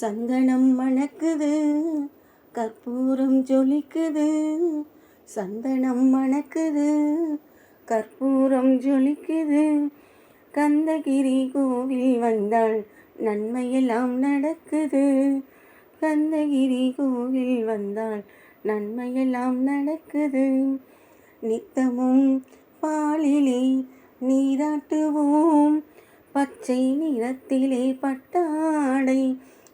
சந்தனம் மணக்குது கற்பூரம் ஜொலிக்குது. சந்தனம் மணக்குது கற்பூரம் ஜொலிக்குது. கந்தகிரி கோவில் வந்தால் நன்மையெல்லாம் நடக்குது. கந்தகிரி கோவில் வந்தால் நன்மையெல்லாம் நடக்குது. நித்தமும் பாலிலே நீராட்டுவோம். பச்சை நிறத்திலே பட்டாடை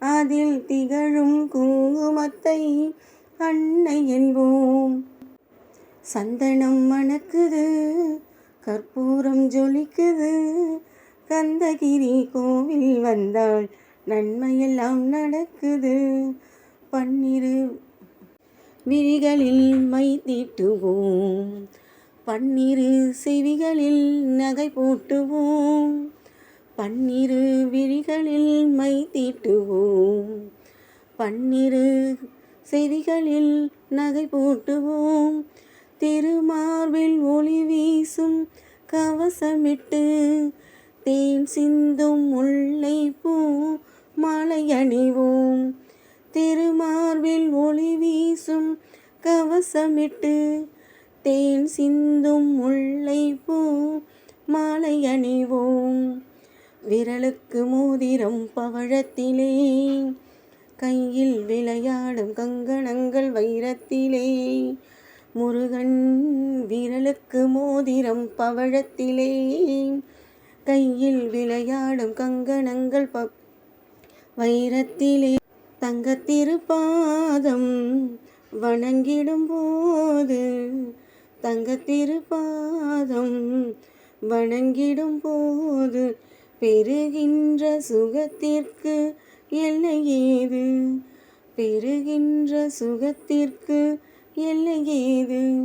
அதில் திகழும் குங்குமத்தை அன்னை என்போம். சந்தனம் மணக்குது கற்பூரம் ஜொலிக்குது. கந்தகிரி கோவில் வந்தால் நன்மையெல்லாம் நடக்குது. பன்னிரு விழிகளில் மை தீட்டுவோம் பன்னிரு செவிகளில் நகை போட்டுவோம். பன்னிரு விழிகளில் மை தீட்டுவோம். பன்னிரு செவிகளில் நகை போட்டுவோம். திருமார்பில் ஒளி வீசும் கவசமிட்டு தேன் சிந்தும் முல்லை பூ மாலை அணிவோம். திருமார்பில் ஒளி வீசும் கவசமிட்டு தேன் சிந்தும் முல்லை பூ மாலை அணிவோம். விரலுக்கு மோதிரம் பவழத்திலே. கையில் விளையாடும் கங்கணங்கள் வைரத்திலே. முருகன் விரலுக்கு மோதிரம் பவழத்திலே. கையில் விளையாடும் கங்கணங்கள் ப வைரத்திலே. தங்கத்திருப்பாதம் வணங்கிடும் போது தங்கத்திருப்பாதம் வணங்கிடும் போது பெறுகின்ற சுகத்திற்கு எல்லை ஏது? பெறுகின்ற சுகத்திற்கு எல்லை ஏது?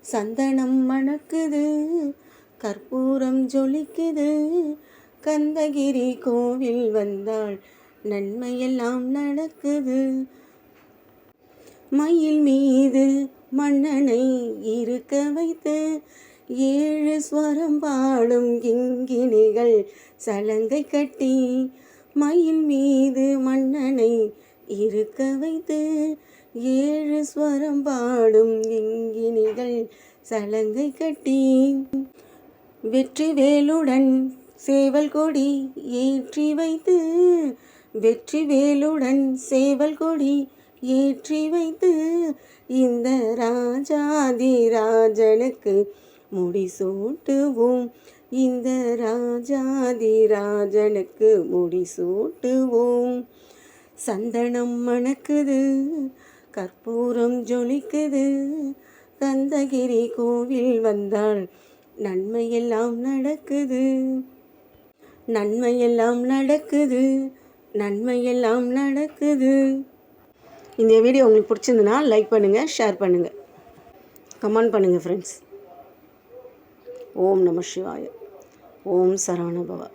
சந்தனம் மணக்குது கற்பூரம் ஜொலிக்குது. கந்தகிரி கோவில் வந்தால் நன்மையெல்லாம் நடக்குது. மயில் மீது மன்னனை இருக்க வைத்து ஏழு ஸ்வரம் பாடும் கிங்கிணிகள் சலங்கை கட்டி மயில் மீது மன்னனை இருக்க வைத்து ஏழு ஸ்வரம் பாடும் கிங்கிணிகள் சலங்கை கட்டி வெற்றி வேலுடன் சேவல் கொடி ஏற்றி வைத்து வெற்றி வேலுடன் சேவல் கொடி ஏற்றி வைத்து இந்த ராஜாதி ராஜனுக்கு முடிசூட்டுவோம். இந்த ராஜாதி ராஜனுக்கு முடிசூட்டுவோம். சந்தனம் மணக்குது கற்பூரம் ஜொலிக்குது. கந்தகிரி கோவில் வந்தால் நன்மையெல்லாம் நடக்குது. நன்மையெல்லாம் நடக்குது நன்மையெல்லாம் நடக்குது. இந்த வீடியோ உங்களுக்கு பிடிச்சிருந்துன்னா லைக் பண்ணுங்கள் ஷேர் பண்ணுங்கள் கமெண்ட் பண்ணுங்கள் ஃப்ரெண்ட்ஸ் ஓம் நம சிவாய. ஓம் சரவண பவா